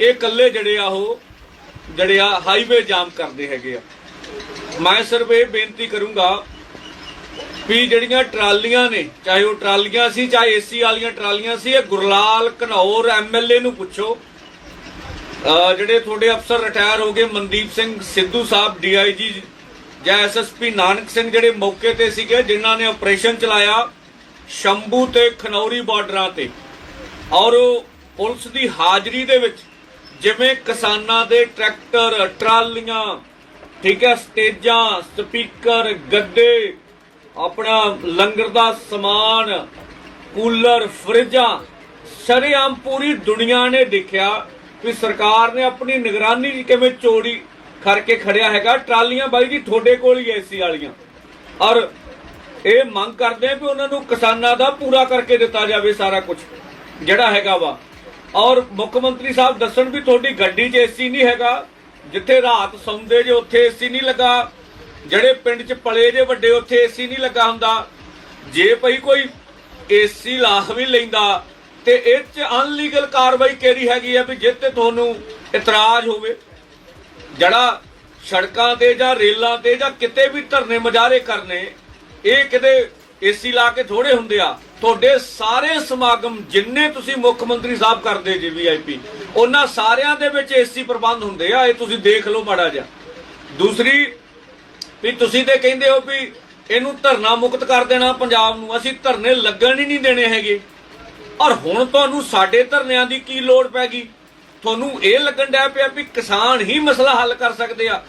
ਇਹ ਇਕੱਲੇ ਜਿਹੜੇ ਆ ਉਹ, ਜਿਹੜੇ ਆ ਹਾਈਵੇ ਜਾਮ ਕਰਦੇ ਹੈਗੇ ਆ। ਮੈਂ ਸਿਰਫ ਇਹ ਬੇਨਤੀ ਕਰੂੰਗਾ ਵੀ ਜਿਹੜੀਆਂ ਟਰਾਲੀਆਂ ਨੇ, ਚਾਹੇ ਉਹ ਟਰਾਲੀਆਂ ਸੀ, ਚਾਹੇ ਏਸੀ ਵਾਲੀਆਂ ਟਰਾਲੀਆਂ ਸੀ, ਇਹ ਗੁਰਲਾਲ ਘਨੌਰ ਐਮਐਲਏ ਨੂੰ ਪੁੱਛੋ। ਜਿਹੜੇ ਤੁਹਾਡੇ ਅਫਸਰ ਰਿਟਾਇਰ ਹੋ ਗਏ, ਮਨਦੀਪ ਸਿੰਘ ਸਿੱਧੂ ਸਾਹਿਬ ਡੀਆਈਜੀ ਜਾਂ ਐਸਐਸਪੀ ਨਾਨਕ ਸਿੰਘ ਜਿਹੜੇ ਮੌਕੇ ਤੇ ਸੀਗੇ, ਜਿਨ੍ਹਾਂ ਨੇ ਆਪਰੇਸ਼ਨ ਚਲਾਇਆ ਸ਼ੰਭੂ ਤੇ ਖਨੌਰੀ ਬਾਰਡਰਾਂ ਤੇ। ਔਰ ਪੁਲਿਸ ਦੀ ਹਾਜ਼ਰੀ ਦੇ ਵਿੱਚ ਜਿਵੇਂ ਕਿਸਾਨਾਂ ਦੇ ਟਰੈਕਟਰ, ਟਰਾਲੀਆਂ, ਠੀਕ ਹੈ, ਸਟੇਜਾਂ, ਸਪੀਕਰ, ਗੱਡੇ, ਆਪਣਾ ਲੰਗਰ ਦਾ ਸਮਾਨ, ਕੂਲਰ, ਫਰਿੱਜਾਂ, ਸ਼ਰੇਆਮ ਪੂਰੀ ਦੁਨੀਆ ਨੇ ਦੇਖਿਆ ਵੀ ਸਰਕਾਰ ਨੇ ਆਪਣੀ ਨਿਗਰਾਨੀ 'ਚ ਕਿਵੇਂ ਚੋਰੀ ਕਰਕੇ ਖੜਿਆ ਹੈਗਾ। ਟਰਾਲੀਆਂ ਬਾਈ ਜੀ ਤੁਹਾਡੇ ਕੋਲ ਹੀ ਐਸੀ ਵਾਲੀਆਂ। ਔਰ ਇਹ ਮੰਗ ਕਰਦੇ ਆ ਵੀ ਉਹਨਾਂ ਨੂੰ ਕਿਸਾਨਾਂ ਦਾ ਪੂਰਾ ਕਰਕੇ ਦਿੱਤਾ ਜਾਵੇ ਸਾਰਾ ਕੁਝ ਜਿਹੜਾ ਹੈਗਾ ਵਾ। ਔਰ ਮੁੱਖ ਮੰਤਰੀ ਸਾਹਿਬ ਦੱਸਣ ਵੀ ਤੁਹਾਡੀ ਗੱਡੀ 'ਚ ਏਸੀ ਨਹੀਂ ਹੈਗਾ, ਜਿੱਥੇ ਰਾਤ ਸੌਂਦੇ ਜੇ ਉੱਥੇ ਏਸੀ ਨਹੀਂ ਲੱਗਾ, ਜਿਹੜੇ ਪਿੰਡ 'ਚ ਪਲੇ ਜੇ ਵੱਡੇ ਉੱਥੇ ਏਸੀ ਨਹੀਂ ਲੱਗਾ ਹੁੰਦਾ। ਜੇ ਭਈ ਕੋਈ ਏਸੀ ਲਾਹ ਵੀ ਲੈਂਦਾ, ਤੇ ਇਹ 'ਚ ਅਨਲੀਗਲ ਕਾਰਵਾਈ ਕਿਹੜੀ ਹੈਗੀ ਆ ਵੀ ਜਿਹ ਤੇ ਤੁਹਾਨੂੰ ਇਤਰਾਜ਼ ਹੋਵੇ? ਜਿਹੜਾ ਸੜਕਾਂ ਤੇ ਜਾਂ ਰੇਲਾਂ ਤੇ ਜਾਂ ਕਿਤੇ ਵੀ ਧਰਨੇ ਮਜਾਰੇ ਕਰਨੇ, ਇਹ ਕਿਤੇ ਏਸੀ ਲਾ ਕੇ ਥੋੜੇ ਹੁੰਦੇ ਆ। ਤੁਹਾਡੇ ਸਾਰੇ ਸਮਾਗਮ ਜਿੰਨੇ ਤੁਸੀਂ ਮੁੱਖ ਮੰਤਰੀ ਸਾਹਿਬ ਕਰਦੇ ਜੀ ਵੀਆਈਪੀ ਉਹਨਾਂ ਸਾਰਿਆਂ ਦੇ ਵਿੱਚ ਏਸੀ ਪ੍ਰਬੰਧ ਹੁੰਦੇ ਆ, ਇਹ ਤੁਸੀਂ ਦੇਖ ਲਓ ਮਾੜਾ ਜਿਹਾ। ਦੂਸਰੀ, ਵੀ ਤੁਸੀਂ ਤੇ ਕਹਿੰਦੇ ਹੋ ਵੀ ਇਹਨੂੰ ਧਰਨਾ ਮੁਕਤ ਕਰ ਦੇਣਾ ਪੰਜਾਬ ਨੂੰ, ਅਸੀਂ ਧਰਨੇ ਲੱਗਣ ਹੀ ਨਹੀਂ ਦੇਣੇ ਹੈਗੇ। ਔਰ ਹੁਣ ਤੁਹਾਨੂੰ ਸਾਡੇ ਧਰਨਿਆਂ ਦੀ ਕੀ ਲੋੜ ਪੈ ਗਈ? ਤੁਹਾਨੂੰ ਇਹ ਲੱਗਣ ਡਿਆ ਪਿਆ ਵੀ ਕਿਸਾਨ ਹੀ ਮਸਲਾ ਹੱਲ ਕਰ ਸਕਦੇ ਆ।